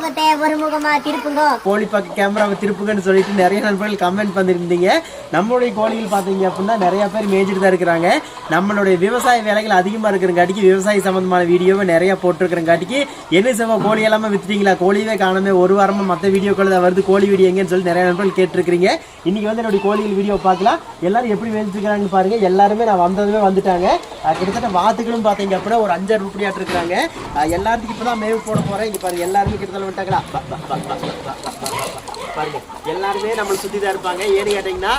முகத்தை ஒரு முகமா திருப்புங்க. கோழி பார்க்க கேமராவை திருப்புங்கன்னு சொல்லிட்டு நிறைய நண்பர்கள் கமெண்ட் பண்ணிருந்தீங்க. நம்மளுடைய கோழிகள் பார்த்தீங்க அப்படின்னா நிறைய பேர் மேய்ச்சிட்டு தான் இருக்கிறாங்க. நம்மளுடைய விவசாய வேலைகள் அதிகமாக இருக்கிறங்காட்டிக்கு விவசாய சம்மந்தமான வீடியோவை நிறைய போட்டிருக்கிறங்காட்டிக்கு என்ன செவ்வா கோழி எல்லாமே வித்துட்டீங்களா? கோழியவே காணாம ஒரு வாரமாக மற்ற வீடியோக்கள் தான் வருது கோழி வீடியோ எங்கன்னு சொல்லி நிறைய நண்பர்கள் கேட்டிருக்கிறீங்க. இன்னைக்கு வந்து என்னுடைய கோழிகள் வீடியோ பார்க்கலாம். எல்லாரும் எப்படி மேய்ச்சிருக்கிறாங்கன்னு பாருங்க. எல்லாருமே நான் வந்ததுமே வந்துட்டாங்க. கிட்டத்தட்ட வாத்துக்களும் பார்த்தீங்க அப்படின்னா ஒரு அஞ்சாறு உருப்படியாட்டு இருக்கிறாங்க எல்லாத்துக்கும் இப்போ தான் மேவு போட போகிறேன் இங்கே பாருங்க எல்லாருமே கிட்டத்தட்ட விட்டாங்களா பாருங்க எல்லாருமே நம்மளை சுற்றி தான் இருப்பாங்க ஏன்னு கேட்டிங்கன்னா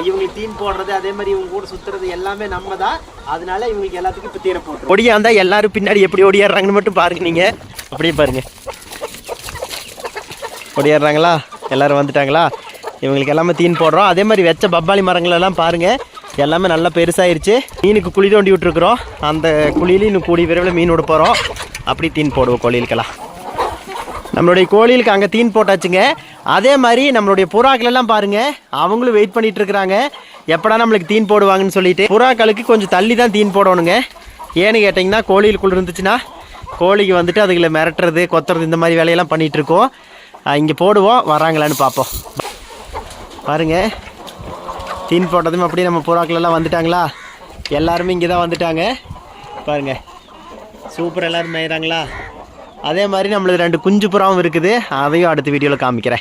இவங்க இவங்களுக்கு தீன் போடுறது அதே மாதிரி இவங்க கூட சுற்றுறது எல்லாமே நம்ம தான் அதனால இவங்களுக்கு எல்லாத்துக்கும் இப்போ தீர போடுறோம் ஒடியாந்தா எல்லாரும் பின்னாடி எப்படி ஓடியாடுறாங்கன்னு மட்டும் பாருங்க நீங்கள் அப்படியே பாருங்க ஓடியாடுறாங்களா எல்லாரும் வந்துட்டாங்களா இவங்களுக்கு எல்லாமே தீன் போடுறோம் அதே மாதிரி வச்ச பப்பாளி மரங்கள் எல்லாம் பாருங்க எல்லாமே நல்லா பெருசாயிருச்சு மீனுக்கு குழி தோண்டி விட்டுருக்குறோம் அந்த குழியிலையும் இன்னும் கூடிய விரைவில் மீன் விட போகிறோம் அப்படி தீன் போடுவோம் கோழிகளுக்கெல்லாம் நம்மளுடைய கோழிகளுக்கு அங்கே தீன் போட்டாச்சுங்க. அதே மாதிரி நம்மளுடைய புறாக்கள் எல்லாம் பாருங்க. அவங்களும் வெயிட் பண்ணிட்டு இருக்கிறாங்க. எப்படா நம்மளுக்கு தீன் போடுவாங்கன்னு சொல்லிட்டு. புறாக்களுக்கு கொஞ்சம் தள்ளி தான் தீன் போடணுங்க. ஏன்னு கேட்டிங்கன்னா கோழிகளுக்குள்ள இருந்துச்சுன்னா கோழிக்கு வந்துட்டு அதுகளை மிரட்டுறது கொத்துறது இந்த மாதிரி வேலையெல்லாம் பண்ணிட்டு இருக்கோம். இங்கே போடுவோம். வராங்களான்னு பார்ப்போம். பாருங்க. தீன் போட்டதும் அப்படியே நம்ம புறாக்கள் எல்லாம் வந்துட்டாங்களா? எல்லாருமே இங்கே தான் வந்துட்டாங்க. பாருங்க. சூப்பர் எல்லாரும் மேயிறாங்களா அதே மாதிரி நம்மளுக்கு ரெண்டு குஞ்சு புறாவும் இருக்குது. அதையும் அடுத்த வீடியோவில் காமிக்கிறேன்.